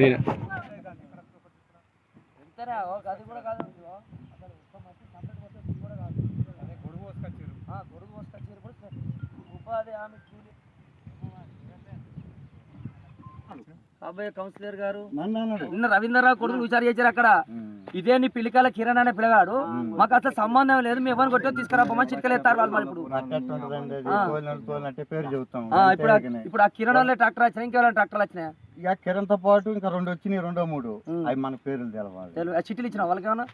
నేను అబ్బాయి కౌన్సిలర్ గారు. నన్ను రవీంద్రరావు కొడుకు విచారణ చేశారు అక్కడ. ఇదే నీ పిల్లికాల కిరణ్ అనే పిల్లగాడు. మాకు అసలు సంబంధం లేదు మేము ఎవరిని కొట్టో తీసుకురాబోమని చిటికలు ఎత్తారు వాళ్ళు మరి ఇప్పుడు. ఇప్పుడు ఇప్పుడు ఆ కిరణ్ వాళ్ళే ట్రాక్టర్ వచ్చినాయి ఇంకెవరైనా ట్రాక్టర్ వచ్చినాయి? ఇక కిరణ్తో పాటు ఇంకా రెండు వచ్చినాయి రెండో మూడు. అవి మన పేర్లు తెలవాలి. చిట్టీలు ఇచ్చిన వాళ్ళకి ఏమన్నా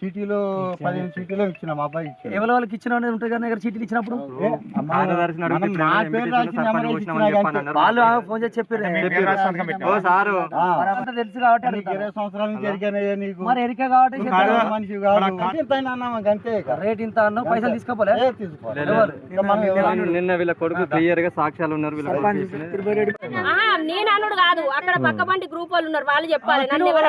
సిటీలో పదిహేను సిటీలో ఇచ్చిన మా అబ్బాయి ఇచ్చాడు. ఎవరి వాళ్ళకి ఇచ్చిన ఉంటాయి కదా దగ్గర చీటీలు ఇచ్చినప్పుడు? వాళ్ళు ఫోన్ చేసి చెప్పారు. ఓ సారు. ఆ, మరి అంతా తెలుసు కాబట్టి. ఇరవై సంవత్సరాల నుంచి నీకు. మరి ఎరికే కాబట్టి మనిషి అంతే. రేట్ ఇంత అన్న పైసలు తీసుకోపోలే? నిన్న వీళ్ళ కొడుకు క్లియర్గా సాక్ష్యాలు ఉన్నారు నేను అనుడు కాదు. అక్కడ పక్క బండి గ్రూప్ వాళ్ళు ఉన్నారు. వాళ్ళు చెప్పాలి. నన్ను ఎవరు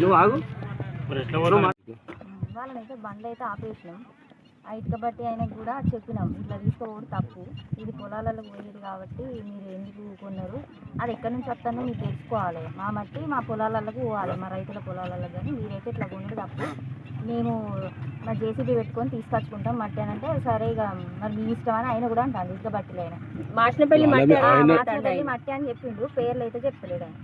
నువ్వు ఆగు. వాళ్ళనైతే బండ్లు అయితే ఆపేసినాం. ఇటుక బట్టి అయినా కూడా చెప్పినాం ఇట్లా తీసుకోకూడదు తప్పు. ఇది పొలాలలో పోయేది కాబట్టి మీరు ఎందుకు కొన్నారు? అది ఎక్కడి నుంచి వస్తుందో మీరు తెలుసుకోవాలి. మా మట్టి మా పొలాలకు పోవాలి మా రైతుల పొలాలలో కానీ మీరైతే ఇట్లా కొనుడు తప్పు. మేము మా జేసీబీ పెట్టుకొని తీసుకొచ్చుకుంటాం మట్టి అని అంటే సరే ఇక మరి మీ ఇష్టం అని ఆయన కూడా అంటాను ఇటుక బట్టిలో ఆయన- మాట్లాడి మట్టి అని చెప్పిండు పేర్లు అయితే చెప్తలేడు ఆయన.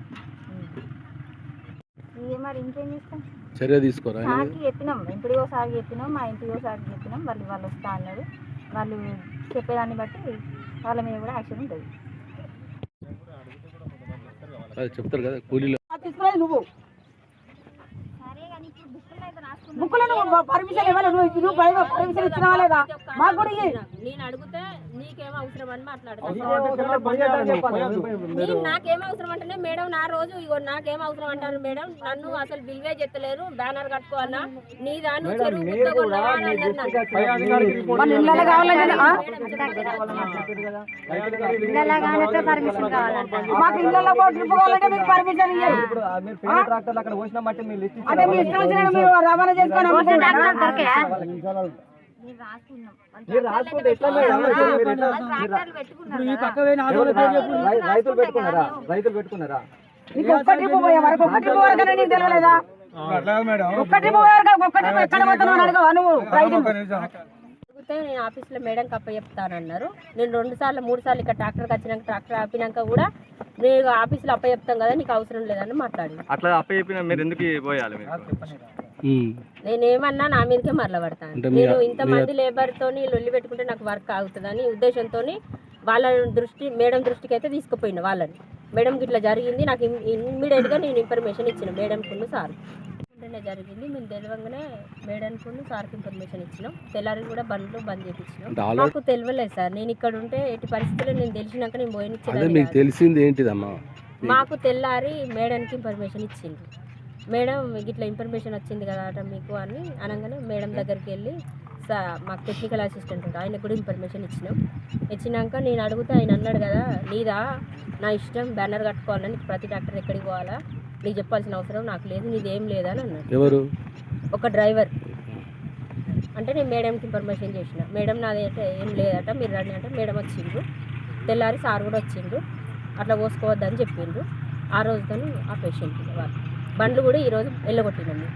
ఇక మరి ఇంకేం చేస్తాం? చర్య తీసుకోరా సార్కి చెప్పినాం ఎంపీడీఓ సార్కి చెప్పినాం మా ఎంపీఓ సార్కి చెప్పినాం వాళ్ళు వాళ్ళు వస్తా అన్నారు. వాళ్ళు చెప్పేదాన్ని బట్టి వాళ్ళ మీద కూడా యాక్షన్ ఉంటుంది. అది చెప్తారు కదా కూలీలో తీసుకునేది నువ్వు. బుక్కులను పర్మిషన్ ఇవ్వాలి నువ్వు నువ్వు పర్మిషన్ ఇచ్చినావా లేదా మాకు కూడా. నేను అడిగితే నీకేం అవసరం అని మాట్లాడతాను. నాకేం అవసరం అంటేనే మేడం నా రోజు ఇగో నాకేం అవసరం అంటారు మేడం? నన్ను అసలు బిల్వే చెత్తలేరు బ్యానర్ కట్టుకోవాలన్నా నీ దాన్ని కావాలంటే? మాకు ఇళ్ళలో ట్రిప్ మీకు పర్మిషన్ ఇయ్యాలి. అంటే మీ ఇష్టం మీరు రవాణా చేసుకొని రైతులు పెట్టుకున్నారా? రైతులు పెట్టుకున్నారా? నీకు పోయే వరకు నీకు తెలియలేదా? ఎక్కడ పోతున్నావు నువ్వు అడిగితే నేను ఆఫీస్లో మేడం కప్ప చెప్తానన్నారు. నేను రెండు సార్లు మూడు సార్లు ఇక్కడ ట్రాక్టర్కి వచ్చినాక ట్రాక్టర్ ఆపినాక కూడా నేను ఆఫీస్లో అప్ప చెప్తాం కదా నీకు అవసరం లేదని మాట్లాడి అట్లా అప్ప చెప్పిన మీరు ఎందుకు పోయాలి. నేనేమన్నా నా మీదకే మరల పడతాను నేను ఇంతమంది లేబర్తో లొల్లి పెట్టుకుంటే నాకు వర్క్ అవుతుందని ఉద్దేశంతో వాళ్ళ దృష్టి మేడం దృష్టికి అయితే తీసుకుపోయిన వాళ్ళని. మేడంకి ఇట్లా జరిగింది నాకు ఇమ్మీడియట్గా నేను ఇన్ఫర్మేషన్ ఇచ్చిన. మేడంకు సార్. వెంటనే జరిగింది మేము తెలియగానే మేడంకు సార్కి ఇన్ఫర్మేషన్ ఇచ్చినాం. తెల్లారి కూడా బండ్లు బంద్ చేయించినాం నాకు తెలియలేదు సార్. నేను ఇక్కడ ఉంటే ఎట్టి పరిస్థితుల్లో నేను తెలిసినాక నేను కాదు. తెలిసింది ఏంటిదమ్మా? మాకు తెల్లారి మేడంకి ఇన్ఫర్మేషన్ ఇచ్చింది మేడం ఇట్లా ఇన్ఫర్మేషన్ వచ్చింది కదా అట మీకు అని అనగానే మేడం దగ్గరికి వెళ్ళి సా మాకు టెక్నికల్ అసిస్టెంట్ ఉంటాడు ఆయన కూడా ఇన్ఫర్మేషన్ ఇచ్చినాం. ఇచ్చినాక నేను అడిగితే ఆయన అన్నాడు కదా నీదా? నా ఇష్టం బ్యానర్ కట్టుకోవాలని ప్రతి డాక్టర్ ఎక్కడికి పోవాలా? నీకు చెప్పాల్సిన అవసరం నాకు లేదు నీది ఏం లేదని అన్నాడు. ఎవరు? ఒక డ్రైవర్ అంటే నేను మేడంకి ఇన్ఫర్మేషన్ చేసిన. మేడం నాది అయితే ఏం లేదట మీరు రండి అంటే మేడం వచ్చిండ్రు. తెల్లారి సార్ కూడా వచ్చిండ్రు. అట్లా పోసుకోవద్దని చెప్పిండ్రు. ఆ రోజుతో ఆ పేషెంట్ వాళ్ళు. బండ్లు కూడా ఈరోజు వెళ్ళగొట్టినాము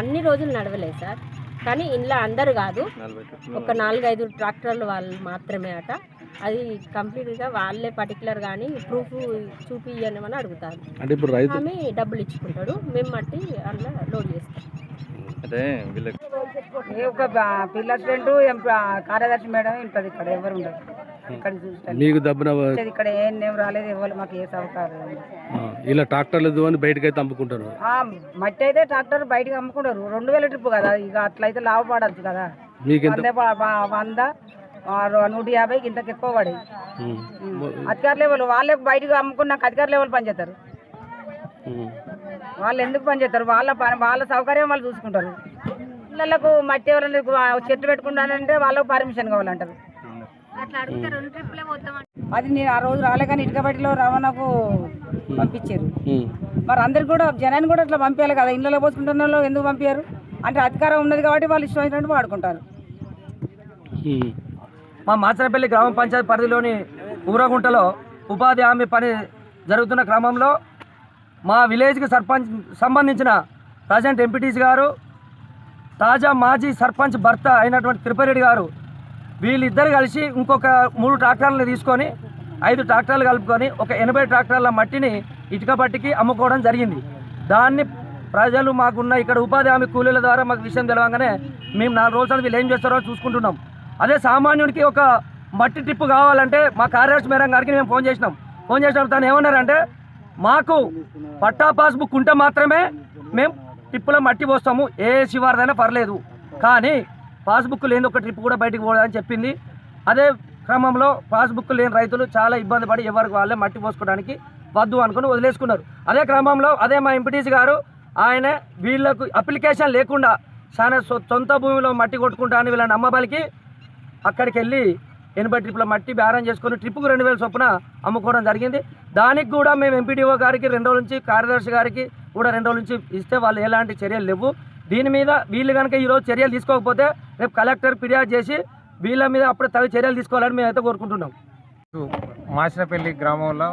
అన్ని రోజులు నడవలేదు సార్. కానీ ఇంట్లో అందరు కాదు. ఒక నాలుగైదు ట్రాక్టర్లు వాళ్ళు మాత్రమే అట. అది కంప్లీట్గా వాళ్ళే పర్టికులర్ కానీ ప్రూఫ్ చూపియని అని అడుగుతారు. అంటే ఇప్పుడు రైతు డబ్బులు ఇచ్చుకుంటాడు. మేము మట్టి అందులో లోడ్ చేస్తాం. ఒక పిల్ల కార్యదర్శి మేడం ఉంటుంది ఇక్కడ ఎవరు ఉండదు ఇక్కడ మీకు దబ్బున ఇక్కడ ఏం రాలేదు ఎవరు మాకు ఏ సౌకర్యం ఇలా ట్రాక్టర్లు అని బయటకు అయితే అమ్ముకుంటారు మట్టి అయితే ట్రాక్టర్ బయటకు అమ్ముకుంటారు. రెండు వేల ట్రిప్ కదా ఇక అట్లయితే లాభపడద్దు కదా. మీకెంత? వంద నూట యాభైకి ఇంతకు ఎక్కువ ఉమ్. అధికార లెవెల్ వాళ్ళకు బయటకు అమ్ముకున్నాక అధికార లెవెల్ పనిచేస్తారు. వాళ్ళు ఎందుకు పనిచేస్తారు వాళ్ళ పని వాళ్ళ సౌకర్యం వాళ్ళు చూసుకుంటారు. పిల్లలకు మట్టి ఎవరైనా చెట్టు పెట్టుకుంటానంటే వాళ్ళకు పర్మిషన్ కావాలంటారు. అది నేను ఆ రోజు రాలే కానీ ఇటుకబట్టిలో రవాణాకు పంపించారు. మరి అందరికి కూడా జనాన్ని కూడా అట్లా పంపించాలి కదా. ఇళ్ళలో పోసుకుంటున్న వాళ్ళు ఎందుకు పంపించారు? అంటే అధికారం ఉన్నది కాబట్టి వాళ్ళు ఇష్టం వచ్చినట్టు వాడుకుంటారు. మా మాచరపల్లి గ్రామ పంచాయతీ పరిధిలోని ఊరగుంటలో ఉపాధి హామీ పని జరుగుతున్న క్రమంలో మా విలేజ్కి సర్పంచ్ సంబంధించిన ప్రజెంట్ ఎంపీటీసీ గారు తాజా మాజీ సర్పంచ్ భర్త అయినటువంటి తిరుపతిరెడ్డి గారు వీళ్ళిద్దరు కలిసి ఇంకొక మూడు ట్రాక్టర్లను తీసుకొని ఐదు ట్రాక్టర్లు కలుపుకొని ఒక ఎనభై ట్రాక్టర్ల మట్టిని ఇటుక పట్టికి అమ్ముకోవడం జరిగింది. దాన్ని ప్రజలు మాకున్న ఇక్కడ ఉపాధి హామీ కూలీల ద్వారా మాకు విషయం తెలవగానే మేము నాలుగు రోజులు వీళ్ళు ఏం చేస్తారో చూసుకుంటున్నాం. అదే సామాన్యుడికి ఒక మట్టి టిప్పు కావాలంటే మా కార్యదర్శి మేరం గారికి మేము ఫోన్ చేసినాం. ఫోన్ చేసినప్పుడు తను ఏమన్నారంటే మాకు పట్టా పాస్బుక్ ఉంటే మాత్రమే మేము టిప్పులో మట్టి పోస్తాము. ఏ శివారిదైనా పర్లేదు. కానీ పాస్బుక్ లేని ఒక ట్రిప్ కూడా బయటకు పోదని చెప్పింది. అదే క్రమంలో పాస్బుక్ లేని రైతులు చాలా ఇబ్బంది పడి ఎవరికి వాళ్ళే మట్టి పోసుకోవడానికి వద్దు అనుకుని వదిలేసుకున్నారు. అదే క్రమంలో అదే మా ఎంపీటీసీ గారు ఆయన వీళ్ళకు అప్లికేషన్ లేకుండా చాలా సొ- సొంత భూమిలో మట్టి కొట్టుకుంటా అని వీళ్ళని అమ్మబలికి అక్కడికి వెళ్ళి ఎనభై ట్రిప్ల మట్టి బేరం చేసుకొని ట్రిప్కు రెండు వేల చొప్పున అమ్ముకోవడం జరిగింది. దానికి కూడా మేము ఎంపీడీఓ గారికి రెండు రోజుల నుంచి కార్యదర్శి గారికి కూడా రెండు రోజుల నుంచి ఇస్తే వాళ్ళు ఎలాంటి చర్యలు లేవు. దీని మీద వీళ్ళు కనుక ఈరోజు చర్యలు తీసుకోకపోతే రేపు కలెక్టర్ ఫిర్యాదు చేసి వీళ్ళ మీద అప్పుడు తగు చర్యలు తీసుకోవాలని మేము అయితే కోరుకుంటున్నాం మాచినపల్లి గ్రామంలో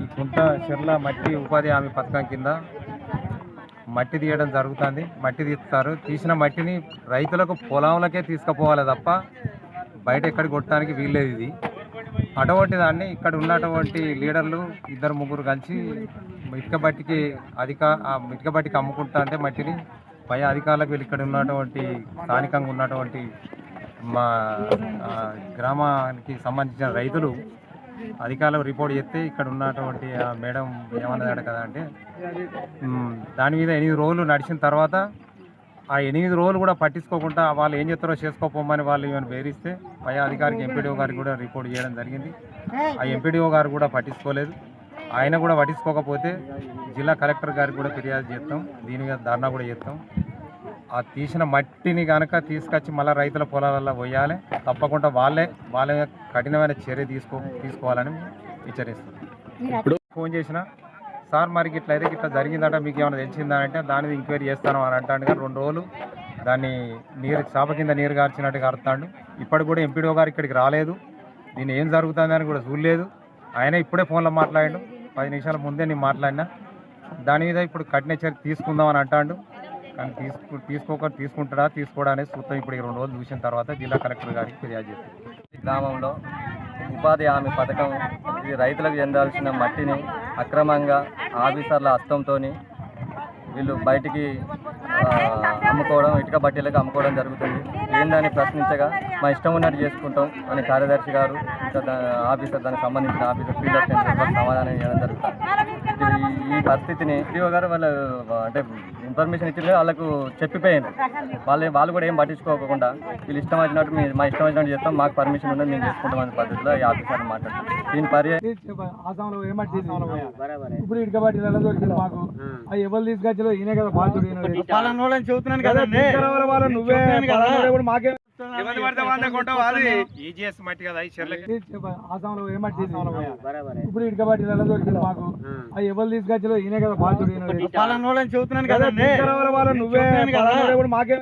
ఈ కుంట చెర్ల మట్టి ఉపాధి హామీ పథకం కింద మట్టి తీయడం జరుగుతుంది. మట్టి తీస్తారు. తీసిన మట్టిని రైతులకు పొలంలకే తీసుకుపోవాలి తప్ప బయట ఎక్కడికి కొట్టడానికి వీల్లేదు ఇది. అటువంటి దాన్ని ఇక్కడ ఉన్నటువంటి లీడర్లు ఇద్దరు ముగ్గురు కలిసి ఇటుక బట్టికి అధిక ఆ ఇటుక బట్టికి అమ్ముకుంటా అంటే మట్టిని పై అధికారులకు వీళ్ళు ఇక్కడ ఉన్నటువంటి స్థానికంగా ఉన్నటువంటి మా గ్రామానికి సంబంధించిన రైతులు అధికారులకు రిపోర్ట్ చేస్తే ఇక్కడ ఉన్నటువంటి ఆ మేడం ఏమన్నదట కదా అంటే దాని మీద ఎనిమిది రోజులు నడిచిన తర్వాత ఆ ఎనిమిది రోజులు కూడా పట్టించుకోకుండా వాళ్ళు ఏం చేస్తారో చేసుకోపోమని వాళ్ళు ఏమైనా వేరిస్తే పై అధికారికి ఎంపీడీఓ గారికి కూడా రిపోర్ట్ చేయడం జరిగింది. ఆ ఎంపీడీఓ గారు కూడా పట్టించుకోలేదు. ఆయన కూడా పట్టించుకోకపోతే జిల్లా కలెక్టర్ గారికి కూడా ఫిర్యాదు చేస్తాం. దీని మీద ధర్నా కూడా చేస్తాం. ఆ తీసిన మట్టిని కనుక తీసుకొచ్చి మళ్ళీ రైతుల పొలాలలో పోయాలి తప్పకుండా వాళ్ళే వాళ్ళ మీద కఠినమైన చర్య తీసుకో తీసుకోవాలని హెచ్చరిస్తాం. ఇప్పుడు ఫోన్ చేసిన సార్ మరి ఇట్లా అయితే ఇట్లా జరిగిందట మీకు ఏమైనా తెలిసిందా? అంటే దాని మీద ఎంక్వైరీ చేస్తాను అని అంటాడు. కానీ రెండు రోజులు దాన్ని నీరు చాప కింద నీరు గార్చినట్టుగా అరుతాడు ఇప్పటికి కూడా ఎంపీడీఓ గారు ఇక్కడికి రాలేదు. దీన్ని ఏం జరుగుతుందని కూడా చూడలేదు. ఆయన ఇప్పుడే ఫోన్లో మాట్లాడాడు. పది నిమిషాల ముందే నేను మాట్లాడినా. దాని మీద ఇప్పుడు కఠిన చర్య తీసుకుందాం అని అంటాడు. కానీ తీసుకు తీసుకోక తీసుకుంటాడా తీసుకోడా అనేది ఇప్పుడు ఈ రెండు రోజులు చూసిన తర్వాత జిల్లా కలెక్టర్ గారికి ఫిర్యాదు చేస్తాం గ్రామంలో ఉపాధి హామీ పథకం ఇది రైతులకు చెందాల్సిన మట్టిని అక్రమంగా ఆఫీసర్ల హస్తంతో వీళ్ళు బయటికి అమ్ముకోవడం ఇటుక బట్టీలకు అమ్ముకోవడం జరుగుతుంది. ఏందని ప్రశ్నించగా మా ఇష్టం ఉన్నట్టు చేసుకుంటాం అని కార్యదర్శి గారు దా- ఆఫీసర్ దానికి సంబంధించిన ఆఫీసర్ ఫీల్డ్ అసిస్టెంట్ సమాధానం చేయడం జరుగుతుంది. ఈ పరిస్థితిని డిఓ గారు వాళ్ళు అంటే ఇన్ఫర్మేషన్ ఇచ్చింది వాళ్ళకు చెప్పిపోయాను వాళ్ళు వాళ్ళు కూడా ఏం పట్టించుకోకుండా వీళ్ళు ఇష్టం వచ్చినట్టు మీ మా ఇష్టం వచ్చినట్టు చేస్తాం మాకు పర్మిషన్ ఉన్నది మేము చేసుకుంటాం అనే పద్ధతిలో ఈ ఆఫీసర్ మాట్లాడుతాం దీని ఎవరు తీసుకొచ్చారో ఈయనే కదా బాధ్యుడు ఈయన. పలానా ఈజీఎస్ మట్టి కదా ఈ చెర్లకి ఆసాంలో ఏమట్టి ఇప్పుడు ఇటుక దొరికింది మాకు. అవి ఎవరు తీసుకొచ్చారో ఈయనే కదా బాధ్యుడు ఈయన. చెబుతున్నాను కదా నువ్వే పలానా కూడా మాకే